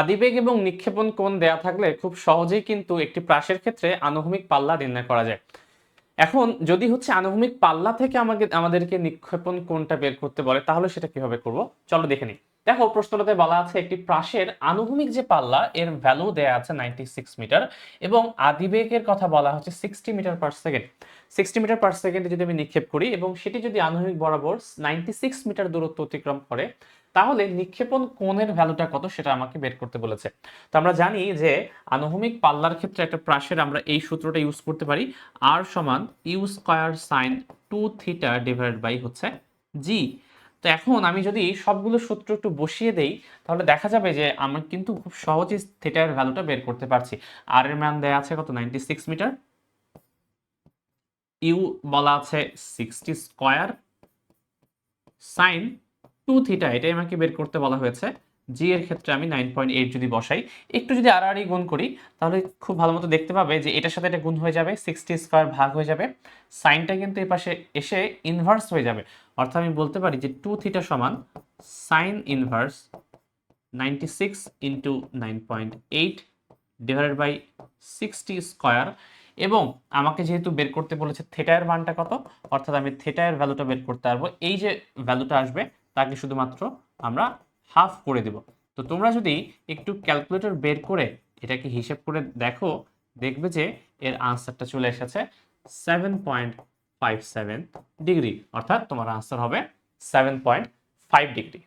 আদিবেগ এবং নিক্ষেপণ কোণ দেয়া থাকলে খুব সহজেই কিন্তু একটি প্রাসের ক্ষেত্রে আনুভূমিক পাল্লা নির্ণয় করা যায়। এখন যদি হচ্ছে আনুভূমিক পাল্লা থেকে আমাকে, আমাদেরকে নিক্ষেপণ কোণটা বের করতে বলে, তাহলে সেটা কীভাবে করব? চলো দেখে নিই। দেখো, প্রশ্নটাতে বলা আছে একটি প্রাসের আনুভূমিক যে পাল্লা, এর ভ্যালু দেয়া আছে নাইনটি সিক্স মিটার এবং আদিবেগের কথা বলা হচ্ছে sixty metre per second sixty metre per সেকেন্ডে যদি আমি নিক্ষেপ করি এবং সেটি যদি আনুভূমিক বরাবর নাইনটি সিক্স মিটার দূরত্ব অতিক্রম করে, তাহলে নিক্ষেপণ কোণের ভ্যালুটা কত সেটা আমাকে বের করতে বলেছে। তো আমরা জানি যে আনুভূমিক পাল্লার ক্ষেত্রে একটা প্রাসের আমরা এই সূত্রটা ইউজ করতে পারি আর সমান u square sine two theta divide by হচ্ছে জি তো এখন আমি যদি সবগুলো সূত্র একটু বসিয়ে দেই, তাহলে দেখা যাবে যে আমি কিন্তু খুব সহজেই থিটার ভ্যালুটা বের করতে পারছি। আর এর মান দেয়া আছে কত? নাইনটি সিক্স মিটার ইউ বলা আছে sixty square sine two theta এটাই আমাকে বের করতে বলা হয়েছে। জি এর ক্ষেত্রে আমি নাইন পয়েন্ট এইট যদি বসাই, একটু যদি আড়াআড়ি গুণ করি, তাহলে খুব ভালো মতো দেখতে পাবে যে এটার সাথে এটা গুণ হয়ে যাবে সিক্সটি স্কোয়ার ভাগ হয়ে যাবে। সাইনটা কিন্তু এই পাশে এসে ইনভার্স হয়ে যাবে। অর্থাৎ আমি বলতে পারি যে টু থিটা সমান sine inverse ninety six into nine point eight divided by sixty square এবং আমাকে যেহেতু বের করতে বলেছে থেটায়ের মানটা কত, অর্থাৎ আমি থেটায়ের ভ্যালুটা বের করতে পারব। এই যে ভ্যালুটা আসবে, তাকে শুধুমাত্র আমরা হাফ করে দেব। তো তোমরা যদি একটু ক্যালকুলেটর বের করে এটাকে হিসেব করে দেখো, দেখবে যে এর আনসারটা চলে এসেছে seven point five seven degree অর্থাৎ তোমার আনসার হবে সেভেন পয়েন্ট ফাইভ ডিগ্রি